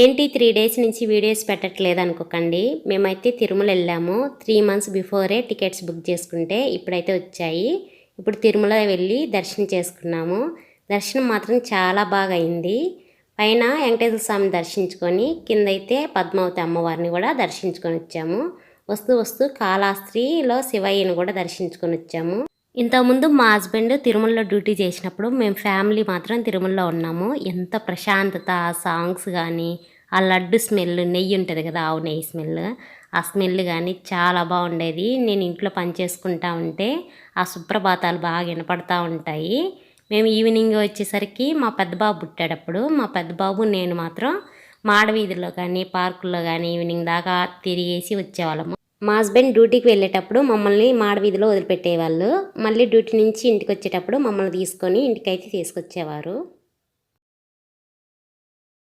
ఏంటి three days నుంచి videos పెట్టట్లేదు అనుకోకండి. మేమైతే తిరుమల వెళ్ళాము. Three months before tickets book చేసుకుంటే ఇప్పుడైతే వచ్చాయి. ఇప్పుడు తిరుమల వెళ్ళి దర్శనం చేసుకున్నాము. దర్శనం మాత్రం చాలా బాగా అయింది. పైన వెంకటేశ్వర స్వామిని దర్శించుకొని కింద అయితే పద్మావతి అమ్మవారిని కూడా దర్శించుకొని వచ్చాము. వస్తూ వస్తూ కాళాస్త్రిలో శివయ్యను కూడా దర్శించుకొని వచ్చాము. ఇంతకుముందు మా హస్బెండ్ తిరుమలలో డ్యూటీ చేసినప్పుడు మేము ఫ్యామిలీ మాత్రం తిరుమలలో ఉన్నాము. ఎంత ప్రశాంతత ఆ సాంగ్స్ కానీ ఆ లడ్డు స్మెల్ నెయ్యి ఉంటుంది కదా ఆవు నెయ్యి స్మెల్ ఆ స్మెల్ కానీ చాలా బాగుండేది. నేను ఇంట్లో పని చేసుకుంటా ఉంటే ఆ సుప్రభాతాలు బాగా వినపడతా ఉంటాయి. మేము ఈవినింగ్ వచ్చేసరికి మా పెద్దబాబు పుట్టేటప్పుడు పుట్టాడప్పుడు మా పెద్దబాబు నేను మాత్రం మాడవీధిలో కానీ పార్కుల్లో కానీ ఈవినింగ్ దాకా తిరిగేసి వచ్చేవాళ్ళము. మా హస్బెండ్ డ్యూటీకి వెళ్ళేటప్పుడు మమ్మల్ని మాడవీధిలో వదిలిపెట్టేవాళ్ళు. మళ్ళీ డ్యూటీ నుంచి ఇంటికి వచ్చేటప్పుడు మమ్మల్ని తీసుకొని ఇంటికైతే తీసుకొచ్చేవారు.